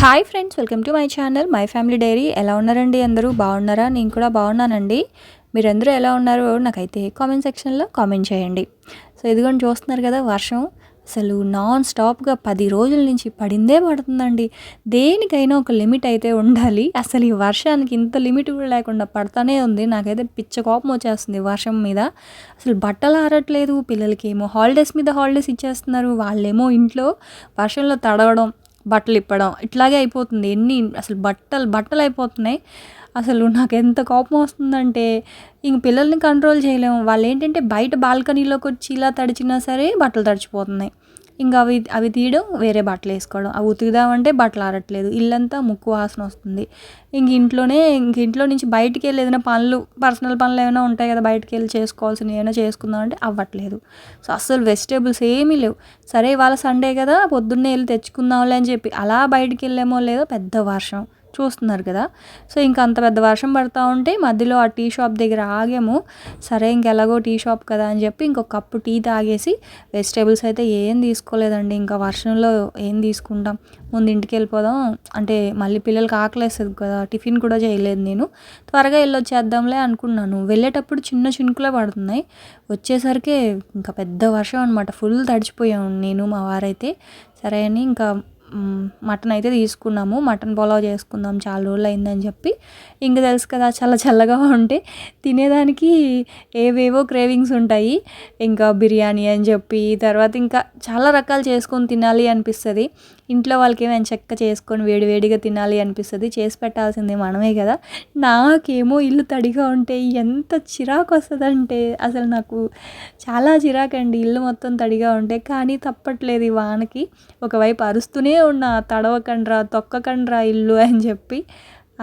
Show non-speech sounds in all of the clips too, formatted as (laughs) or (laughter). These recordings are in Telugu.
Hi friends welcome to my channel my family diary. ఎలా ఉన్నారండి అందరూ? బాగున్నారా? నేను కూడా బాగున్నానండి. మీరందరూ ఎలా ఉన్నారో నాకైతే కామెంట్ సెక్షన్లో కామెంట్ చేయండి. సో ఇదిగోండి చూస్తున్నారు కదా వర్షం. అసలు నాన్ స్టాప్గా పది రోజుల నుంచి పడిందే పడుతుందండి. దేనికైనా ఒక లిమిట్ అయితే ఉండాలి. అసలు ఈ వర్షానికి ఇంత లిమిట్ కూడా లేకుండా పడతానే ఉంది. నాకైతే పిచ్చ కోపం వచ్చేస్తుంది వర్షం మీద. అసలు బట్టలు ఆరట్లేదు పిల్లలకి ఏమో హాలిడేస్ మీద హాలిడేస్ ఇచ్చేస్తున్నారు. వాళ్ళేమో ఇంట్లో వర్షంలో తడవడం బట్టలు ఇప్పడం ఇట్లాగే అయిపోతుంది. ఎన్ని అసలు బట్టలు బట్టలు అయిపోతున్నాయి అసలు నాకు ఎంత కోపం వస్తుందంటే ఇంక పిల్లల్ని కంట్రోల్ చేయలేము. వాళ్ళు ఏంటంటే బయట బాల్కనీలోకి వచ్చి ఇలా తడిచినా సరే బట్టలు తడిచిపోతున్నాయి. ఇంకా అవి అవి తీయడం వేరే బట్టలు వేసుకోవడం. అవి ఉతుకుదామంటే బట్టలు ఆరట్లేదు. ఇల్లంతా ముక్కు వాసన వస్తుంది. ఇంక ఇంట్లోనే ఇంక ఇంట్లో నుంచి బయటికి వెళ్ళి ఏదైనా పనులు పర్సనల్ పనులు ఏమైనా ఉంటాయి కదా బయటికి వెళ్ళి చేసుకోవాల్సినవి ఏమైనా చేసుకుందాం అంటే అవ్వట్లేదు. సో అస్సలు వెజిటేబుల్స్ ఏమీ లేవు. సరే ఇవాళ సండే కదా పొద్దున్నే వెళ్ళి తెచ్చుకుందాంలే అని చెప్పి అలా బయటికి వెళ్ళేమో లేదో పెద్ద వర్షం. చూస్తున్నారు కదా. సో ఇంకా అంత పెద్ద వర్షం పడతా ఉంటే మధ్యలో ఆ టీ షాప్ దగ్గర ఆగాము. సరే ఇంకెలాగో టీ షాప్ కదా అని చెప్పి ఇంకొక కప్పు టీ తాగేసి వెజిటేబుల్స్ అయితే ఏం తీసుకోలేదండి. ఇంకా వర్షంలో ఏం తీసుకుంటాం? ముందు ఇంటికి వెళ్ళిపోదాం. అంటే మళ్ళీ పిల్లలకి ఆకలేస్తుంది కదా. టిఫిన్ కూడా చేయలేదు నేను. త్వరగా వెళ్ళొచ్చేద్దాంలే అనుకున్నాను. వెళ్ళేటప్పుడు చిన్న చినుకులే పడుతున్నాయి. వచ్చేసరికి ఇంకా పెద్ద వర్షం అనమాట ఫుల్ తడిచిపోయాము నేను మా వారైతే. సరే అని ఇంకా మటన్ అయితే తీసుకున్నాము. మటన్ పులావ్ చేసుకుందాం చాలా రోజులు అయిందని చెప్పి. ఇంక తెలుసు కదా చాలా చల్లగా ఉంటే తినేదానికి ఏవేవో క్రేవింగ్స్ ఉంటాయి. ఇంకా బిర్యానీ అని చెప్పి తర్వాత ఇంకా చాలా రకాలు చేసుకొని తినాలి అనిపిస్తుంది. ఇంట్లో వాళ్ళకి ఏమైనా చెక్క చేసుకొని వేడివేడిగా తినాలి అనిపిస్తుంది. చేసి పెట్టాల్సింది మనమే కదా. నాకేమో ఇల్లు తడిగా ఉంటే ఎంత చిరాకు వస్తుందంటే అసలు నాకు చాలా చిరాకండి. ఇల్లు మొత్తం తడిగా ఉంటే కానీ తప్పట్లేదు ఈ వానకి. ఒకవైపు అరుస్తూనే ఉన్నా తడవకండ్రా తొక్కకండ్రా ఇల్లు అని చెప్పి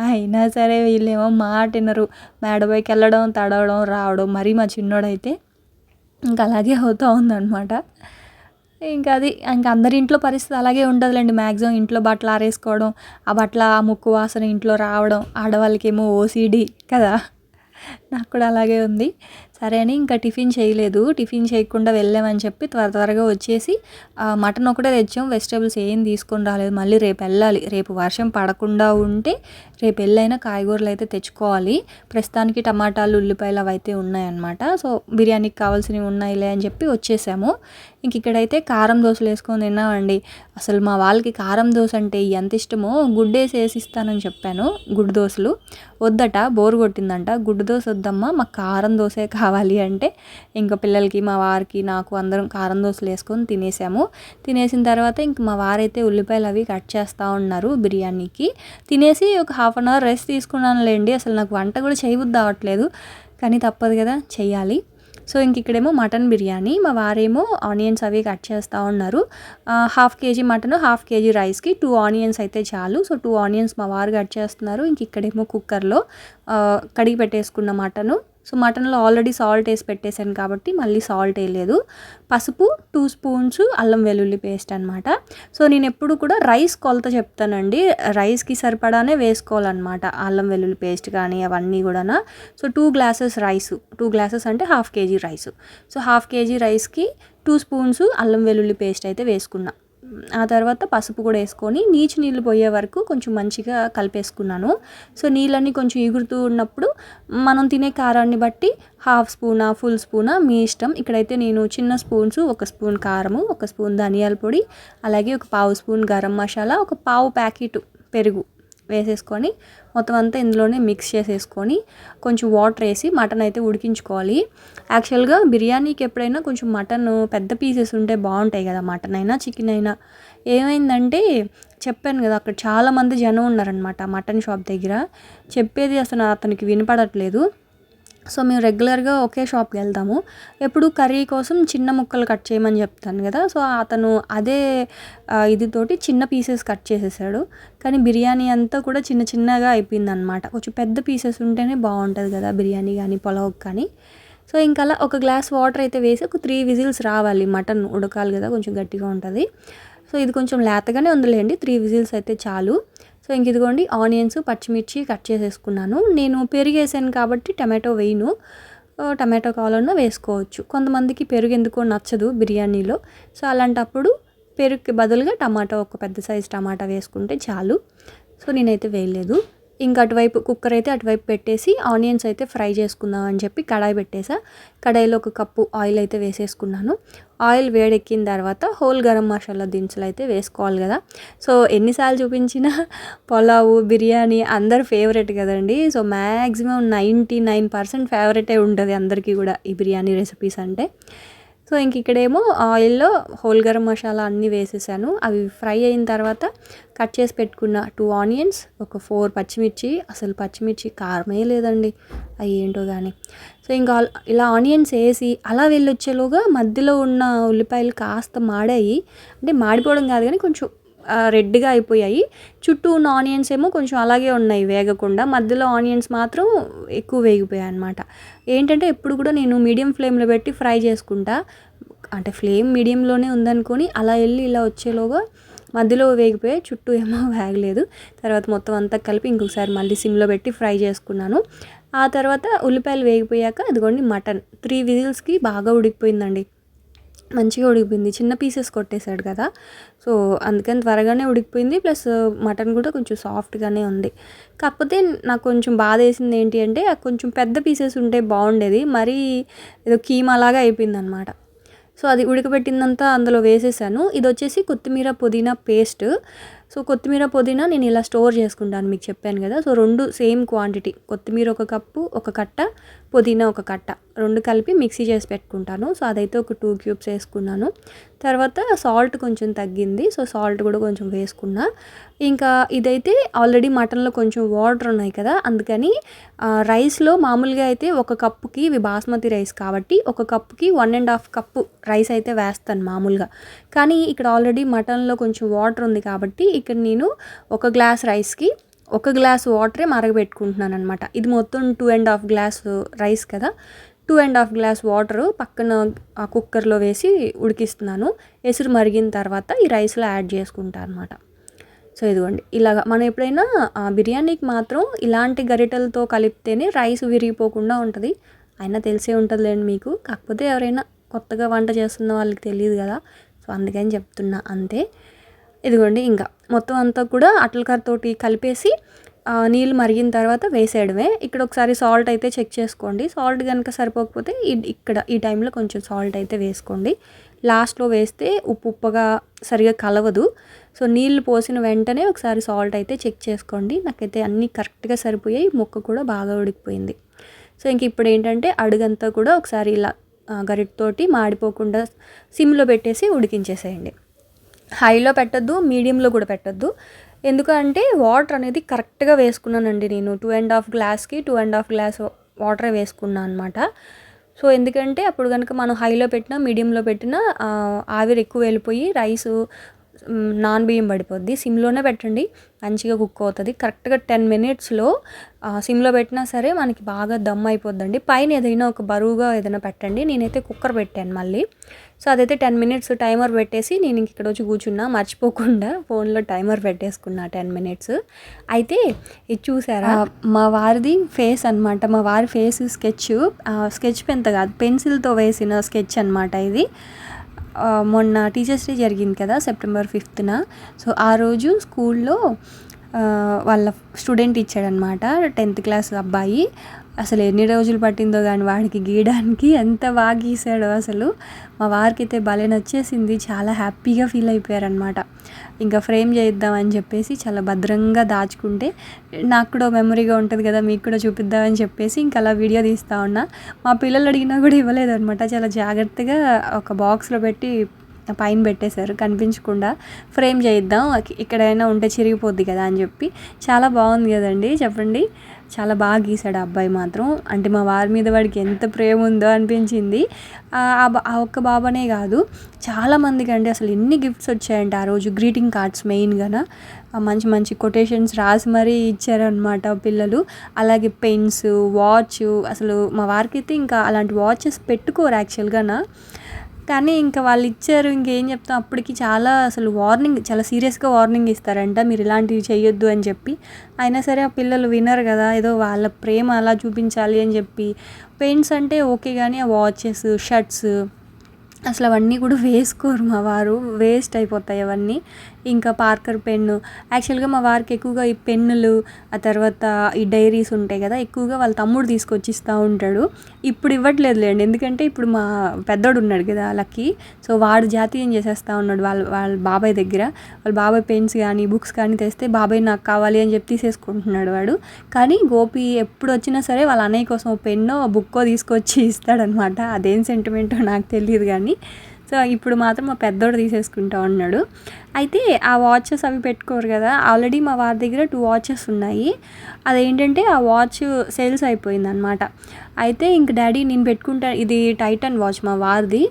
అయినా సరే వీళ్ళేమో మాట వినరు. మేడపైకి వెళ్ళడం తడవడం రావడం మరీ మా చిన్నోడైతే ఇంకా అలాగే అవుతూ ఉందన్నమాట. ఇంకా అది ఇంకా అందరి ఇంట్లో పరిస్థితి అలాగే ఉండదులేండి. మ్యాక్సిమం ఇంట్లో బట్టలు ఆరేసుకోవడం ఆ బట్టల ఆ ముక్కు వాసన ఇంట్లో రావడం ఆడవాళ్ళకేమో ఓసీడీ కదా. నాకు కూడా అలాగే ఉంది. సరే అని ఇంకా టిఫిన్ చేయలేదు. టిఫిన్ చేయకుండా వెళ్ళామని చెప్పి త్వర త్వరగా వచ్చేసి మటన్ ఒకటే తెచ్చాం. వెజిటేబుల్స్ ఏం తీసుకొని రాలేదు. మళ్ళీ రేపు వెళ్ళాలి. రేపు వర్షం పడకుండా ఉంటే రేపు వెళ్ళైనా కాయగూరలు అయితే తెచ్చుకోవాలి. ప్రస్తుతానికి టమాటాలు ఉల్లిపాయలు అవి అయితే ఉన్నాయన్నమాట. సో బిర్యానీకి కావాల్సినవి ఉన్నాయిలే అని చెప్పి వచ్చేసాము. ఇంక ఇక్కడైతే కారం దోశలు వేసుకొని తిన్నామండి. అసలు మా వాళ్ళకి కారం దోశ అంటే ఎంత ఇష్టమో గుడ్డేసి వేసిస్తానని చెప్పాను. గుడ్డు దోశలు. వద్దట బోరు కొట్టిందంట. గుడ్డు దోశ వద్దమ్మా మాకు కారం దోశ కావాలి అంటే ఇంకా పిల్లలకి మా వారికి నాకు అందరం కారం దోశలు వేసుకొని తినేసాము. తినేసిన తర్వాత ఇంక మా వారైతే ఉల్లిపాయలు అవి కట్ చేస్తూ ఉన్నారు బిర్యానీకి. తినేసి ఒక హాఫ్ అన్ అవర్ రెస్ట్ తీసుకున్నానులేండి అసలు నాకు వంట కూడా చేయబుద్ది అవ్వట్లేదు. కానీ తప్పదు కదా చెయ్యాలి. సో ఇంక ఇక్కడేమో మటన్ బిర్యానీ. మా వారేమో ఆనియన్స్ అవి కట్ చేస్తూ ఉన్నారు. Half KG mutton half KG రైస్కి టూ ఆనియన్స్ అయితే చాలు. సో టూ ఆనియన్స్ మా వారు కట్ చేస్తున్నారు. ఇంక ఇక్కడేమో కుక్కర్లో కడిగి పెట్టేసుకున్న మటను. సో మటన్లో ఆల్రెడీ సాల్ట్ వేసి పెట్టేశాను కాబట్టి మళ్ళీ సాల్ట్ వేయలేదు. పసుపు టూ స్పూన్స్ అల్లం వెల్లుల్లి పేస్ట్ అనమాట సో నేను ఎప్పుడు కూడా రైస్ కొలత చెప్తానండి. రైస్కి సరిపడానే వేసుకోవాలన్నమాట అల్లం వెల్లుల్లి పేస్ట్ కానీ అవన్నీ కూడా so two glasses rice two glasses అంటే half KG rice. So half KG రైస్కి టూ స్పూన్స్ అల్లం వెల్లుల్లి పేస్ట్ అయితే వేసుకున్నా. ఆ తర్వాత పసుపు కూడా వేసుకొని నీచు నీళ్ళు పోయే వరకు కొంచెం మంచిగా కలిపేసుకున్నాను. సో నీళ్ళన్నీ కొంచెం ఎగురుతూ ఉన్నప్పుడు మనం తినే కారాన్ని బట్టి హాఫ్ స్పూనా ఫుల్ స్పూనా మీ ఇష్టం. ఇక్కడైతే నేను చిన్న స్పూన్స్ ఒక స్పూన్ కారము ఒక స్పూన్ ధనియాల పొడి అలాగే ఒక పావు స్పూన్ గరం మసాలా ఒక పావు ప్యాకెట్ పెరుగు వేసేసుకొని మొత్తం అంతా ఇందులోనే మిక్స్ చేసేసుకొని కొంచెం వాటర్ వేసి మటన్ అయితే ఉడికించుకోవాలి. యాక్చువల్గా బిర్యానీకి ఎప్పుడైనా కొంచెం మటన్ పెద్ద పీసెస్ ఉంటే బాగుంటాయి కదా మటన్ అయినా చికెన్ అయినా. ఏమైందంటే చెప్పాను కదా అక్కడ చాలామంది జనం ఉన్నారనమాట మటన్ షాప్ దగ్గర. చెప్పేది అసలు అతనికి వినపడట్లేదు. సో మేము రెగ్యులర్గా ఒకే షాప్కి వెళ్తాము. ఎప్పుడు కర్రీ కోసం చిన్న ముక్కలు కట్ చేయమని చెప్తాను కదా సో అతను అదే ఆ, ఇదితోటి చిన్న పీసెస్ కట్ చేసేసాడు. కానీ బిర్యానీ అంతా కూడా చిన్న చిన్నగా అయిపోయింది అనమాట కొంచెం పెద్ద పీసెస్ ఉంటేనే బాగుంటుంది కదా బిర్యానీ కానీ పులావ్ కానీ. సో ఇంకా అలా ఒక గ్లాస్ వాటర్ అయితే వేసి ఒక త్రీ విజిల్స్ రావాలి. మటన్ ఉడకాలి కదా కొంచెం గట్టిగా ఉంటుంది. సో ఇది కొంచెం లేతగానే ఉందిలేండి త్రీ విజిల్స్ అయితే చాలు. సో ఇంక ఇదిగోండి ఆనియన్స్ పచ్చిమిర్చి కట్ చేసేసుకున్నాను. నేను పెరుగు వేసాను కాబట్టి టమాటో వేయను. టమాటో కావాలన్నా వేసుకోవచ్చు. కొంతమందికి పెరుగు ఎందుకో నచ్చదు బిర్యానీలో. సో అలాంటప్పుడు పెరుగుకి బదులుగా టమాటా ఒక పెద్ద సైజ్ టమాటా వేసుకుంటే చాలు. సో నేనైతే వేయలేదు. ఇంకా అటువైపు కుక్కర్ అయితే అటువైపు పెట్టేసి ఆనియన్స్ అయితే ఫ్రై చేసుకుందాం అని చెప్పి కడాయి పెట్టేసా. కడాయిలో ఒక కప్పు ఆయిల్ అయితే వేసేసుకున్నాను. ఆయిల్ వేడెక్కిన తర్వాత హోల్ గరం మసాలా దినుసులు అయితే వేసుకోవాలి కదా. సో ఎన్నిసార్లు చూపించినా పులావు బిర్యానీ అందరు ఫేవరెట్ కదండి. So maximum ninety nine percent ఫేవరెటే ఉంటుంది అందరికీ కూడా ఈ బిర్యానీ రెసిపీస్ అంటే. సో ఇంక ఇక్కడేమో ఆయిల్లో హోల్ గరం మసాలా అన్నీ వేసేసాను. అవి ఫ్రై అయిన తర్వాత కట్ చేసి పెట్టుకున్న టూ ఆనియన్స్ ఒక ఫోర్ పచ్చిమిర్చి అసలు పచ్చిమిర్చి కారమే లేదండి అవి ఏంటో కానీ సో ఇంకా ఇలా ఆనియన్స్ వేసి అలా వెళ్ళొచ్చేలోగా మధ్యలో ఉన్న ఉల్లిపాయలు కాస్త మాడాయి. అంటే మాడిపోవడం కాదు కానీ కొంచెం రెడ్గా అయిపోయాయి. చుట్టూ ఉన్న ఆనియన్స్ ఏమో కొంచెం అలాగే ఉన్నాయి వేగకుండా. మధ్యలో ఆనియన్స్ మాత్రం ఎక్కువ వేగిపోయాయి అనమాట ఏంటంటే ఎప్పుడు కూడా నేను మీడియం ఫ్లేమ్లో పెట్టి ఫ్రై చేసుకుంటా. అంటే ఫ్లేమ్ మీడియంలోనే ఉందనుకొని అలా వెళ్ళి ఇలా వచ్చేలోగా మధ్యలో వేగిపోయి చుట్టూ ఏమో (laughs) వేగలేదు. తర్వాత మొత్తం అంతా కలిపి ఇంకొకసారి మళ్ళీ సిమ్లో పెట్టి ఫ్రై చేసుకున్నాను. ఆ తర్వాత ఉల్లిపాయలు వేగిపోయాక అదిగోండి మటన్. త్రీ విజిల్స్కి బాగా ఉడికిపోయిందండి. మంచిగా ఉడికిపోయింది. చిన్న పీసెస్ కొట్టేశాడు కదా. సో అందుకని త్వరగానే ఉడికిపోయింది. ప్లస్ మటన్ కూడా కొంచెం సాఫ్ట్గానే ఉంది. కాకపోతే నాకు కొంచెం బాధ వేసింది ఏంటి అంటే కొంచెం పెద్ద పీసెస్ ఉంటే బాగుండేది. మరీ ఏదో కీమా లాగా అయిపోయింది అనమాట సో అది ఉడకబెట్టిందంతా అందులో వేసేసాను. ఇది వచ్చేసి కొత్తిమీర పుదీనా పేస్ట్. సో కొత్తిమీర పుదీనా నేను ఇలా స్టోర్ చేసుకుంటాను మీకు చెప్పాను కదా. సో రెండు సేమ్ క్వాంటిటీ కొత్తిమీర ఒక కప్పు ఒక కట్ట పుదీనా ఒక కట్ట రెండు కలిపి మిక్సీ చేసి పెట్టుకుంటాను. సో అదైతే ఒక టూ క్యూబ్స్ వేసుకున్నాను. తర్వాత సాల్ట్ కొంచెం తగ్గింది సో సాల్ట్ కూడా కొంచెం వేసుకున్నా. ఇంకా ఇదైతే ఆల్రెడీ మటన్లో కొంచెం వాటర్ ఉన్నాయి కదా అందుకని రైస్లో మామూలుగా అయితే ఒక కప్పుకి ఇవి బాస్మతి రైస్ కాబట్టి ఒక కప్పుకి one and half cup rice అయితే వేస్తాను మామూలుగా. కానీ ఇక్కడ ఆల్రెడీ మటన్లో కొంచెం వాటర్ ఉంది కాబట్టి ఇక్కడ నేను ఒక గ్లాస్ రైస్కి ఒక గ్లాస్ వాటరే మరగబెట్టుకుంటున్నాను అనమాట ఇది మొత్తం two and half glass rice కదా. Two and half glass water పక్కన ఆ కుక్కర్లో వేసి ఉడికిస్తున్నాను. ఎసురు మరిగిన తర్వాత ఈ రైస్లో యాడ్ చేసుకుంటాను అనమాట సో ఇదిగోండి. ఇలాగ మనం ఎప్పుడైనా బిర్యానీకి మాత్రం ఇలాంటి గరిటెలతో కలిపితేనే రైస్ విరిగిపోకుండా ఉంటుంది. అయినా తెలిసే ఉంటుందిలేండి మీకు. కాకపోతే ఎవరైనా కొత్తగా వంట చేస్తున్న వాళ్ళకి తెలియదు కదా. సో అందుకని చెప్తున్నా. అంతే. ఇదిగోండి ఇంకా. మొత్తం అంతా కూడా అట్లకరతోటి కలిపేసి నీళ్ళు మరిగిన తర్వాత వేసేయడమే. ఇక్కడ ఒకసారి సాల్ట్ అయితే చెక్ చేసుకోండి. సాల్ట్ కనుక సరిపోకపోతే ఇక్కడ ఈ టైంలో కొంచెం సాల్ట్ అయితే వేసుకోండి. లాస్ట్లో వేస్తే ఉప్పు ఉప్పగా సరిగా కలవదు. సో నీళ్ళు పోసిన వెంటనే ఒకసారి సాల్ట్ అయితే చెక్ చేసుకోండి. నాకైతే అన్నీ కరెక్ట్గా సరిపోయాయి. ముక్క కూడా బాగా ఉడికిపోయింది. సో ఇంక ఇప్పుడు ఏంటంటే అడుగంతా కూడా ఒకసారి ఇలా గరిటతోటి మాడిపోకుండా సిమ్లో పెట్టేసి ఉడికించేసేయండి. హైలో పెట్టద్దు మీడియంలో కూడా పెట్టద్దు. ఎందుకంటే వాటర్ అనేది కరెక్ట్గా వేసుకున్నానండి నేను. టూ అండ్ హాఫ్ గ్లాస్కి two and half glass water వేసుకున్నాను అనమాట సో ఎందుకంటే అప్పుడు కనుక మనం హైలో పెట్టినా మీడియంలో పెట్టినా ఆవిరి ఎక్కువ వెళ్ళిపోయి రైసు నాన్ బియ్యం పడిపోద్ది. సిమ్లోనే పెట్టండి. మంచిగా కుక్ అవుతుంది. కరెక్ట్గా టెన్ మినిట్స్లో సిమ్లో పెట్టినా సరే మనకి బాగా దమ్ అయిపోద్దండి. పైన ఏదైనా ఒక బరువుగా ఏదైనా పెట్టండి. నేనైతే కుక్కర్ పెట్టాను మళ్ళీ. సో అదైతే టెన్ మినిట్స్ టైమర్ పెట్టేసి నేను ఇక్కడ వచ్చి కూర్చున్నా మర్చిపోకుండా ఫోన్లో టైమర్ పెట్టేసుకున్నా టెన్ మినిట్స్. అయితే ఇది చూసారా? మా వారిది ఫేస్ అనమాట మా వారి ఫేస్ స్కెచ్ స్కెచ్ పెంత కాదు పెన్సిల్తో వేసిన స్కెచ్ అనమాట ఇది. మొన్న టీచర్స్ డే జరిగింది కదా సెప్టెంబర్ ఫిఫ్త్న. సో ఆ రోజు స్కూల్లో వాళ్ళ స్టూడెంట్ ఇచ్చాడనమాట టెన్త్ క్లాస్ అబ్బాయి. అసలు ఎన్ని రోజులు పట్టిందో కానీ వాడికి గీయడానికి ఎంత బాగా గీసాడో అసలు. మా వారికి అయితే భలే నచ్చేసింది. చాలా హ్యాపీగా ఫీల్ అయిపోయారనమాట ఇంకా ఫ్రేమ్ చేయిద్దామని చెప్పేసి చాలా భద్రంగా దాచుకుంటే నాకు కూడా మెమరీగా ఉంటుంది కదా మీకు కూడా చూపిద్దామని చెప్పేసి ఇంకా అలా వీడియో తీస్తూ ఉన్నా. మా పిల్లలు అడిగినా కూడా ఇవ్వలేదనమాట చాలా జాగ్రత్తగా ఒక బాక్స్లో పెట్టి పైన పెట్టేశారు. కనిపించకుండా ఫ్రేమ్ చేయిద్దాం. ఎక్కడైనా ఉంటే చిరిగిపోద్ది కదా అని చెప్పి. చాలా బాగుంది కదండి చెప్పండి. చాలా బాగా గీశాడు ఆ అబ్బాయి మాత్రం. అంటే మా వారి మీద వాడికి ఎంత ప్రేమ ఉందో అనిపించింది. ఆ ఒక్క బాబానే కాదు చాలామందికి అండి అసలు ఎన్ని గిఫ్ట్స్ వచ్చాయంటే ఆ రోజు గ్రీటింగ్ కార్డ్స్ మెయిన్గా మంచి మంచి కొటేషన్స్ రాసి మరీ ఇచ్చారనమాట పిల్లలు. అలాగే పెన్స్ వాచ్ అసలు మా వారికి అయితే ఇంకా అలాంటి వాచెస్ పెట్టుకోరు యాక్చువల్గా కానీ ఇంకా వాళ్ళు ఇచ్చారు ఇంకేం చెప్తాం. అప్పటికి చాలా అసలు వార్నింగ్ చాలా సీరియస్గా వార్నింగ్ ఇస్తారంట. మీరు ఇలాంటివి చేయొద్దు అని చెప్పి. అయినా సరే ఆ పిల్లలు వినరు కదా. ఏదో వాళ్ళ ప్రేమ అలా చూపించాలి అని చెప్పి. పెయింట్స్ అంటే ఓకే కానీ ఆ వాచెస్ షర్ట్స్ అసలు అవన్నీ కూడా వేసుకోరు మా వారు. వేస్ట్ అయిపోతాయి అవన్నీ. ఇంకా పార్కర్ పెన్ను. యాక్చువల్గా మా వారికి ఎక్కువగా ఈ పెన్నులు ఆ తర్వాత ఈ డైరీస్ ఉంటాయి కదా ఎక్కువగా వాళ్ళ తమ్ముడు తీసుకొచ్చి ఇస్తూ ఉంటాడు. ఇప్పుడు ఇవ్వట్లేదు లేండి ఎందుకంటే ఇప్పుడు మా పెద్దోడు ఉన్నాడు కదా లక్కీ. సో వాడు జాతీయం చేసేస్తూ ఉన్నాడు వాళ్ళ వాళ్ళ బాబాయ్ దగ్గర. వాళ్ళ బాబాయ్ పెన్స్ కానీ బుక్స్ కానీ తెస్తే బాబాయ్ నాకు కావాలి అని చెప్పి తీసేసుకుంటున్నాడు వాడు. కానీ గోపి ఎప్పుడు వచ్చినా సరే వాళ్ళ అన్నయ్య కోసం పెన్నో బుక్కో తీసుకొచ్చి ఇస్తాడనమాట అదేం సెంటిమెంటో నాకు తెలియదు కానీ. సో ఇప్పుడు మాత్రం మా పెద్దోడు తీసేసుకుంటా ఉన్నాడు. అయితే ఆ వాచెస్ అవి పెట్టుకోరు కదా ఆల్రెడీ మా వారి దగ్గర టూ వాచెస్ ఉన్నాయి. అదేంటంటే ఆ వాచ్ సేల్స్ అయిపోయింది అనమాట అయితే ఇంక డాడీ నేను పెట్టుకుంటా ఇది టైటన్ వాచ్ మా వారిది.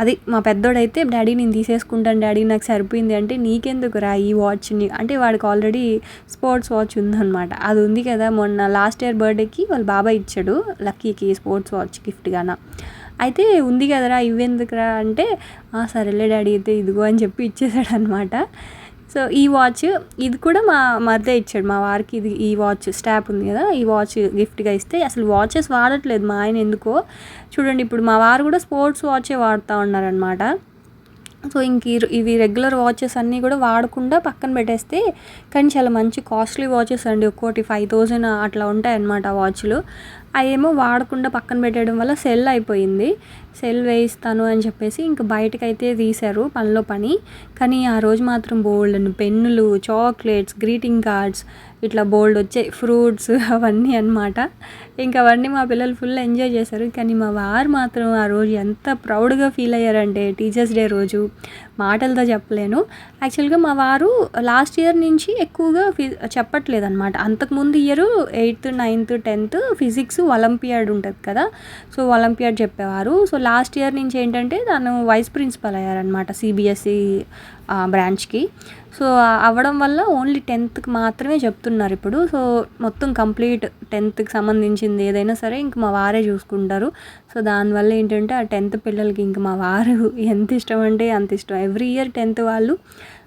అది మా పెద్దోడైతే డాడీ నేను తీసేసుకుంటాను డాడీ నాకు సరిపోయింది. అంటే నీకెందుకు రా ఈ వాచ్ని అంటే వాడికి ఆల్రెడీ స్పోర్ట్స్ వాచ్ ఉందన్నమాట. అది ఉంది కదా మొన్న లాస్ట్ ఇయర్ బర్త్డేకి వాళ్ళ బాబాయ్ ఇచ్చాడు లక్కీకి స్పోర్ట్స్ వాచ్ గిఫ్ట్గానా అయితే ఉంది కదరా ఇవ్వెందుకురా అంటే సరేలే డాడీ అయితే ఇదిగో అని చెప్పి ఇచ్చేసాడు అనమాట సో ఈ వాచ్ ఇది కూడా మా మధ్య ఇచ్చాడు మా వారికి ఇది ఈ వాచ్ స్టాప్ ఉంది కదా ఈ వాచ్ గిఫ్ట్గా ఇస్తే అసలు వాచెస్ వాడట్లేదు మా ఆయన ఎందుకో. చూడండి ఇప్పుడు మా వారు కూడా స్పోర్ట్స్ వాచే వాడుతూ ఉన్నారనమాట సో ఇంక ఇవి రెగ్యులర్ వాచెస్ అన్నీ కూడా వాడకుండా పక్కన పెట్టేస్తే కానీ చాలా మంచి కాస్ట్లీ వాచెస్ అండి ఒక్కోటి ఫైవ్ థౌజండ్ అట్లా ఉంటాయి అన్నమాట ఆ వాచ్లు. అవేమో వాడకుండా పక్కన పెట్టడం వల్ల సెల్ అయిపోయింది. సెల్ వేయిస్తాను అని చెప్పేసి ఇంక బయటకైతే తీశారు పనిలో పని. కానీ ఆ రోజు మాత్రం బోల్డ్ పెన్నులు చాక్లెట్స్ గ్రీటింగ్ కార్డ్స్ ఇట్లా బోల్డ్ వచ్చాయి ఫ్రూట్స్ (laughs) అవన్నీ అన్నమాట. ఇంకా అవన్నీ మా పిల్లలు ఫుల్ ఎంజాయ్ చేశారు. కానీ మా వారు మాత్రం ఆ రోజు ఎంత ప్రౌడ్గా ఫీల్ అయ్యారంటే టీచర్స్ డే రోజు మాటలతో చెప్పలేను. యాక్చువల్గా మా వారు లాస్ట్ ఇయర్ నుంచి ఎక్కువగా ఫి చెప్పట్లేదు అనమాట అంతకుముందు year eighth ninth tenth physics olympiad ఉంటుంది కదా. సో ఒలింపియాడ్ చెప్పేవారు. సో లాస్ట్ ఇయర్ నుంచి ఏంటంటే తను వైస్ ప్రిన్సిపల్ అయ్యారనమాట సిబిఎస్ఈ బ్రాంచ్కి సో అవ్వడం వల్ల ఓన్లీ టెన్త్కి మాత్రమే చెప్తున్నారు ఇప్పుడు. సో మొత్తం కంప్లీట్ టెన్త్కి సంబంధించింది ఏదైనా సరే ఇంక మా వారే చూసుకుంటారు. సో దానివల్ల ఏంటంటే ఆ టెన్త్ పిల్లలకి ఇంక మా వారు ఎంత ఇష్టం అంటే అంత ఇష్టం. ఎవ్రీ ఇయర్ టెన్త్ వాళ్ళు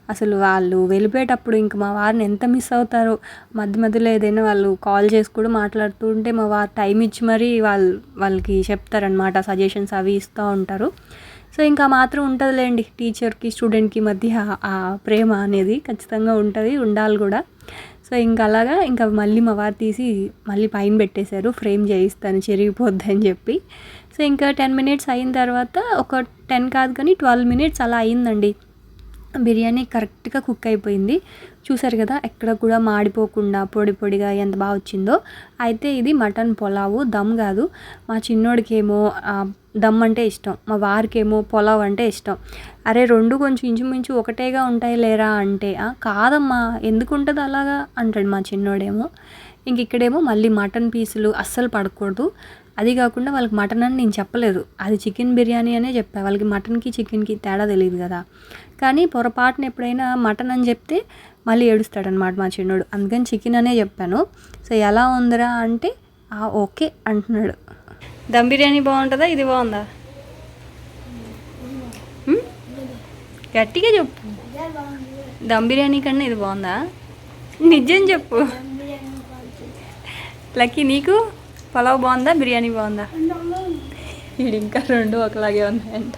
అసలు వాళ్ళు వెళ్ళిపోయేటప్పుడు ఇంక మా వారిని ఎంత మిస్ అవుతారో మధ్య మధ్యలో ఏదైనా వాళ్ళు కాల్ చేసి కూడా మాట్లాడుతూ ఉంటే మా వారు టైం ఇచ్చి మరీ వాళ్ళు వాళ్ళకి చెప్తారనమాట సజెషన్స్ అవి ఇస్తూ ఉంటారు. సో ఇంకా మాత్రం ఉంటుందిలేండి టీచర్కి స్టూడెంట్కి మధ్య ఆ- ఆ ప్రేమ అనేది ఖచ్చితంగా ఉంటుంది ఉండాలి కూడా. సో ఇంకా అలాగా ఇంకా మళ్ళీ మా వారు తీసి మళ్ళీ పైన పెట్టేశారు ఫ్రేమ్ చేయిస్తాను చెరిగిపోద్ది అని చెప్పి. సో ఇంకా టెన్ మినిట్స్ అయిన తర్వాత ఒక టెన్ కాదు కానీ ట్వెల్వ్ మినిట్స్ అలా అయిందండి. బిర్యానీ కరెక్ట్గా కుక్ అయిపోయింది. చూసారు కదా ఎక్కడ కూడా మాడిపోకుండా పొడి పొడిగా ఎంత బాగా వచ్చిందో. అయితే ఇది మటన్ పులావు దమ్ కాదు. మా చిన్నోడికేమో దమ్ అంటే ఇష్టం మా వారికేమో పులావ్ అంటే ఇష్టం. అరే రెండు కొంచెం ఇంచుమించు ఒకటేగా ఉంటాయి లేరా అంటే కాదమ్మా ఎందుకు ఉంటుంది అలాగా? అంటాడు మా చిన్నోడేమో. ఇంక ఇక్కడేమో మళ్ళీ మటన్ పీసులు అస్సలు పడకూడదు. అది కాకుండా వాళ్ళకి మటన్ అని నేను చెప్పలేదు. అది చికెన్ బిర్యానీ అనే చెప్పా. వాళ్ళకి మటన్కి చికెన్కి తేడా తెలియదు కదా. కానీ పొరపాటున ఎప్పుడైనా మటన్ అని చెప్తే మళ్ళీ ఏడుస్తాడనమాట మా చిన్నోడు. అందుకని చికెన్ అనే చెప్పాను. సో ఎలా ఉందిరా అంటే ఓకే అంటున్నాడు. దమ్ బిర్యానీ బాగుంటుందా? ఇది బాగుందా? గట్టిగా చెప్పు. దమ్ బిర్యానీ కన్నా ఇది బాగుందా? నిజం చెప్పు. లక్కీ నీకు పలావ్ బాగుందా? బిర్యానీ బాగుందా? ఇది ఇంకా రెండు ఒకలాగే ఉన్నాయంట.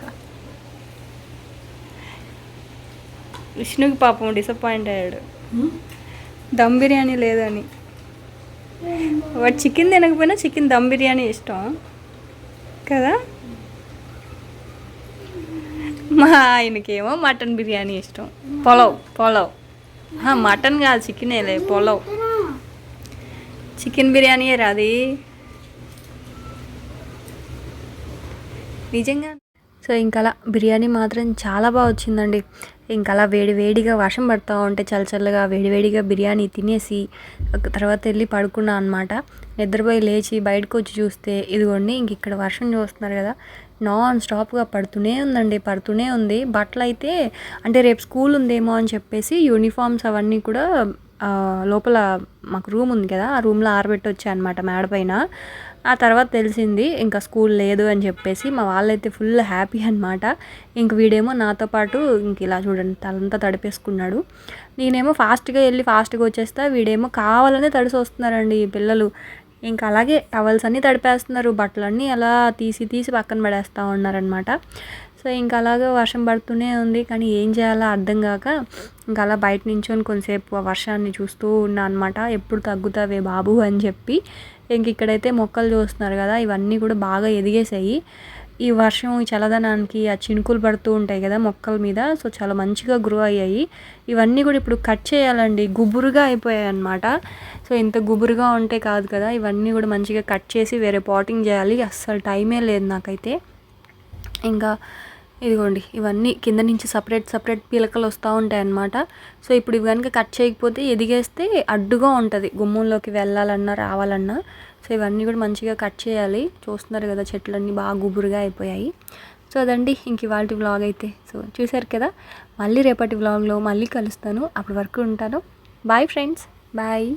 విష్ణుకి పాపం డిసప్పాయింట్ అయ్యాడు. దమ్ బిర్యానీ లేదని. వాడు చికెన్ తినకపోయినా చికెన్ దమ్ బిర్యానీ ఇష్టం. కదా? మా ఆయనకేమో మటన్ బిర్యానీ ఇష్టం. పొలవ్ పొలవ్. మటన్ కాదు చికెనేలే పొలవ్. చికెన్ బిర్యానీ రాది. నిజంగా సో ఇంకలా బిర్యానీ మాత్రం చాలా బాగా వచ్చిందండి. ఇంకలా వేడి వేడిగా వర్షం పడుతూ ఉంటే చల్ల చల్లగా బిర్యానీ తినేసి తర్వాత వెళ్ళి పడుకున్నా అనమాట నిద్రపోయి లేచి బయటకు వచ్చి చూస్తే ఇదిగోండి ఇంక ఇక్కడ వర్షం చూస్తున్నారు కదా నాన్ స్టాప్గా పడుతూనే ఉందండి పడుతూనే ఉంది. బట్టలు అయితే అంటే రేపు స్కూల్ ఉందేమో అని చెప్పేసి యూనిఫామ్స్ అవన్నీ కూడా లోపల మాకు రూమ్ ఉంది కదా ఆ రూమ్లో ఆరబెట్టి వచ్చాయి అనమాట మేడ పైన. ఆ తర్వాత తెలిసింది ఇంకా స్కూల్ లేదు అని చెప్పేసి మా వాళ్ళైతే ఫుల్ హ్యాపీ అనమాట ఇంక వీడేమో నాతో పాటు ఇంక ఇలా చూడండి తలంతా తడిపేసుకున్నాడు. నేనేమో ఫాస్ట్గా వెళ్ళి ఫాస్ట్గా వచ్చేస్తా వీడేమో కావాలనే తడిసి వస్తున్నారండి ఈ పిల్లలు. ఇంకా అలాగే టవల్స్ అన్నీ తడిపేస్తున్నారు బట్టలన్నీ అలా తీసి తీసి పక్కన పడేస్తూ ఉన్నారనమాట సో ఇంకా అలాగే వర్షం పడుతూనే ఉంది. కానీ ఏం చేయాలో అర్థం కాక ఇంకా అలా బయట నించొని కొంతసేపు ఆ వర్షాన్ని చూస్తూ ఉన్నా అనమాట ఎప్పుడు తగ్గుతావే బాబు అని చెప్పి ఇంక ఇక్కడైతే మొక్కలు చూస్తున్నారు కదా ఇవన్నీ కూడా బాగా ఎదిగేసాయి ఈ వర్షం ఈ చల్లదనానికి ఆ చినుకులు పడుతూ ఉంటాయి కదా మొక్కల మీద. సో చాలా మంచిగా గ్రో అయ్యాయి. ఇవన్నీ కూడా ఇప్పుడు కట్ చేయాలండి. గుబురుగా అయిపోయాయి అనమాట సో ఇంత గుబురుగా ఉంటే కాదు కదా ఇవన్నీ కూడా మంచిగా కట్ చేసి వేరే పాటింగ్ చేయాలి. అస్సలు టైమే లేదు నాకైతే. ఇంకా ఇదిగోండి ఇవన్నీ కింద నుంచి సపరేట్ సపరేట్ పీలకలు వస్తూ ఉంటాయి అన్నమాట సో ఇప్పుడు ఇవి కనుక కట్ చేయకపోతే ఎదిగేస్తే అడ్డుగా ఉంటుంది. గుమ్మంలోకి వెళ్ళాలన్నా రావాలన్నా. సో ఇవన్నీ కూడా మంచిగా కట్ చేయాలి. చూస్తున్నారు కదా చెట్లన్నీ బాగా గుబురుగా అయిపోయాయి. సో అదండి ఇంక ఇవాళ వ్లాగ్ అయితే. సో చూసారు కదా? మళ్ళీ రేపటి వ్లాగ్లో మళ్ళీ కలుస్తాను. అప్పటి వరకు ఉంటాను. Bye friends bye